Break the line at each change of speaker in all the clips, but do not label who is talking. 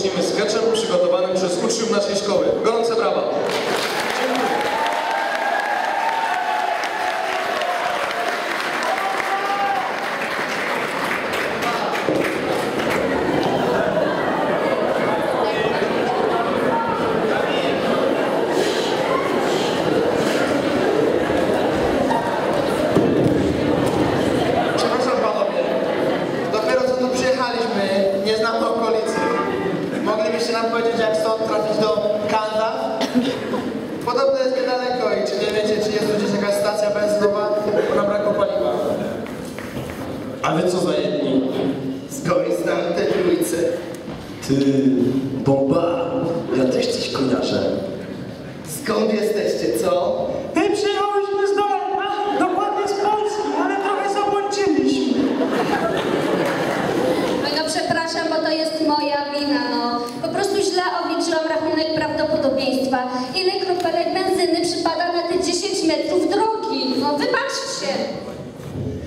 Zaczniemy sketchem przygotowanym przez uczniów naszej szkoły. Gorące brawa!
Ty, bomba, ja też coś kojarzę.
Skąd jesteście, co?
Ty przyjechałyśmy z daleka, dokładnie z Polski, ale trochę zabłądziliśmy.
No przepraszam, bo to jest moja wina, no. Po prostu źle obliczyłam rachunek prawdopodobieństwa. Ile kropelek benzyny przypada na te 10 metrów drogi? No wybaczcie.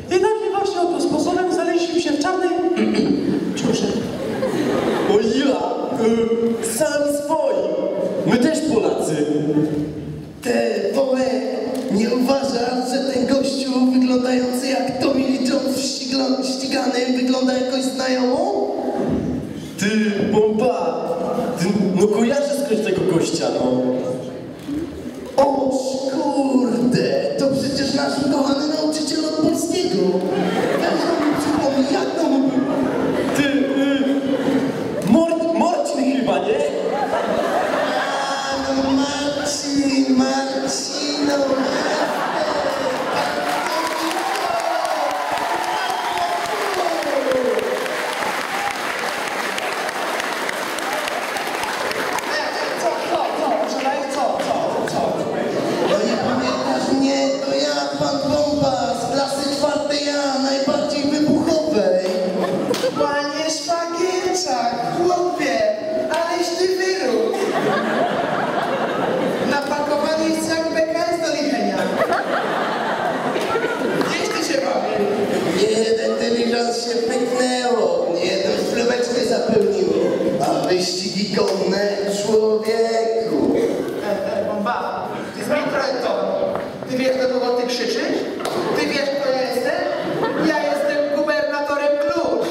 I takim właśnie oto sposobem znaleźliśmy się w czarnej...
Y, Sam swoi. My też Polacy.
Te poe, nie uważasz, że ten gościu wyglądający jak to Lee Jones ścigany wygląda jakoś znajomo?
Ty, bomba! Ty, no kojarzysz skądś tego gościa, no.
kogo ty krzyczysz? Ty wiesz, kto ja jestem? Ja jestem gubernatorem Klucz.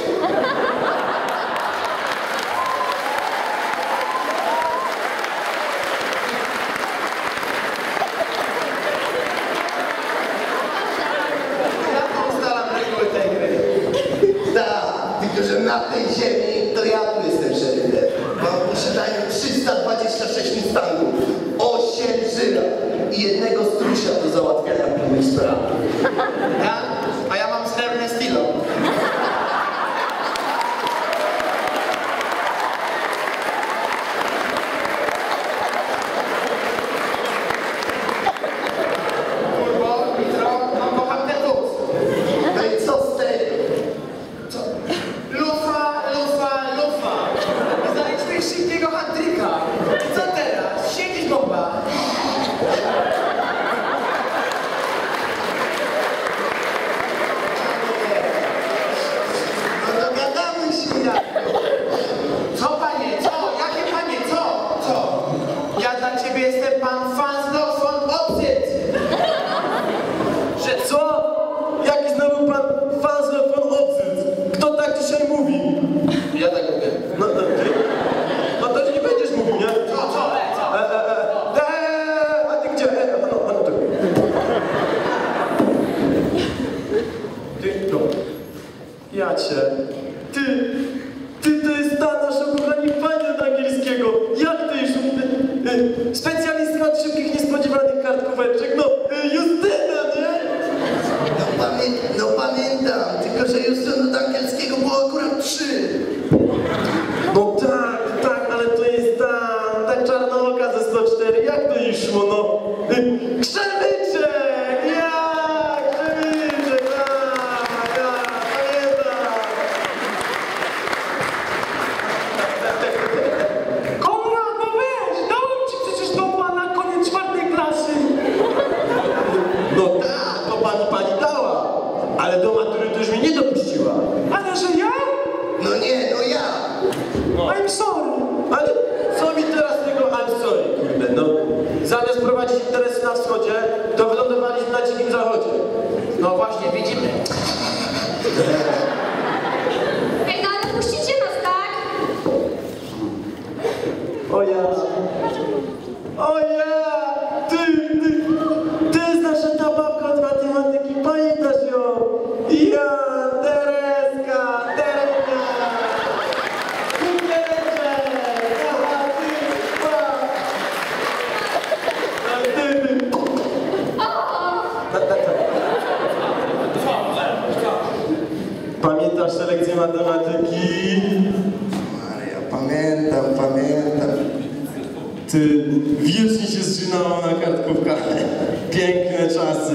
Ja ustalam reguły tej gry. Tak, tylko że na tej ziemi to ja tu jestem szeryfem. Mam posiadają 326 instancji. załatwiania administracji. No
tak, to pani pani dała, ale do matury to już mnie nie dopuściła.
Ale że ja?
No nie, no ja. No.
I'm sorry.
Ale co mi teraz tego I'm
sorry,
kurde, no. Zamiast prowadzić interesy na
wschodzie, to wylądowaliśmy na dzikim zachodzie. No właśnie, widzimy. Ej, no ale nas, tak? O ja. O ja. Pamiętasz selekcję matematyki?
Maria, pamiętam, pamiętam.
Ty wiecznie się zżynała na kartkówkach. Piękne czasy.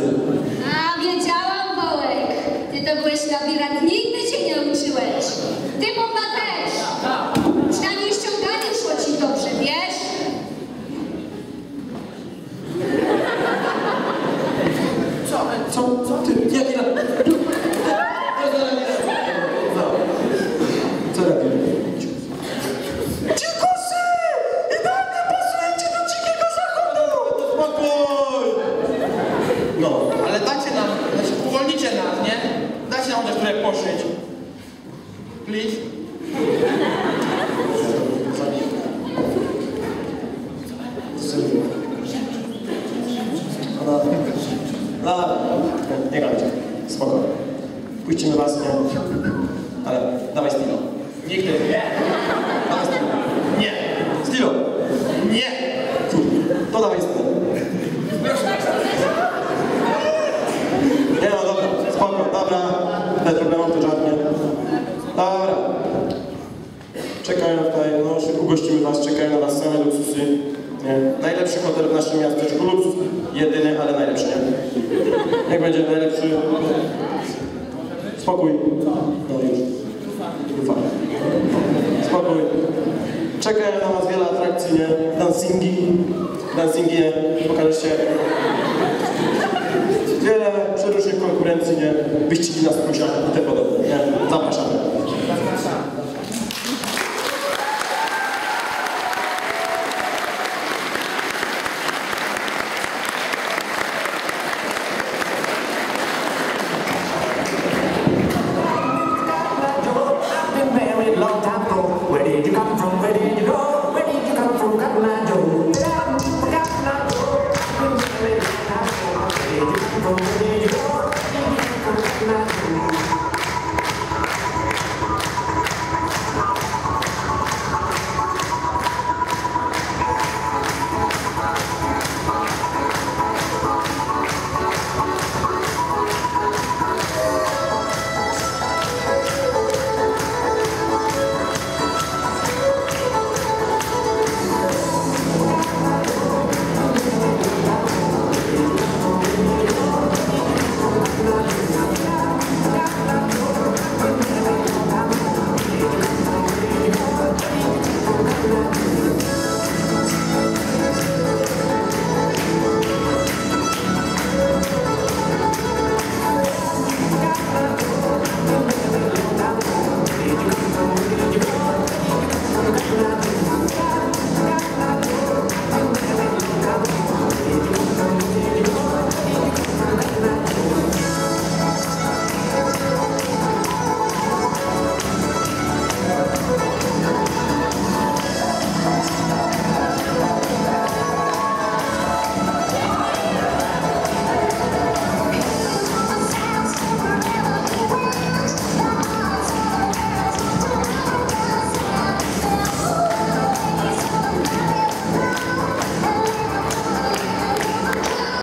A, wiedziałam, Wołek. Ty to byłeś labirat, nigdy się nie uczyłeś. Ty, bomba też. Przynajmniej ściąganie szło ci dobrze, wiesz?
Co? Co? Co ty? Jaki na... Co robię? Dzikusy! Idealnie pasujecie do dzikiego zachodu! Spokój! No.
Ale dacie nam, znaczy uwolnicie nas, nie? Dacie nam chociaż trochę poszyć. Please.
Ona... La... Nie gadajcie. Spoko. Puścimy was, nie? Ale dawaj stilo.
Nigdy. Nie.
Dawaj stilo.
Nie.
Stilo!
Nie.
To dawaj stilo. Nie no, dobra, spoko, dobra. Bez problemów, to żadnie. Dobra. Czekają tutaj, no, szybko ugościmy was, czekają na was same luksusy. Nie? Najlepszy hotel w naszym miasteczku, luksus jedyny, ale najlepszy, nie? Jak będzie najlepszy? Spokój. No już. Ufa. Spokój. Czekają na was wiele atrakcji, nie? Dancingi. Dancingi, nie? Pokażę się. Wiele przeróżnych konkurencji, nie? Wyścigi na strusiach i te podobne.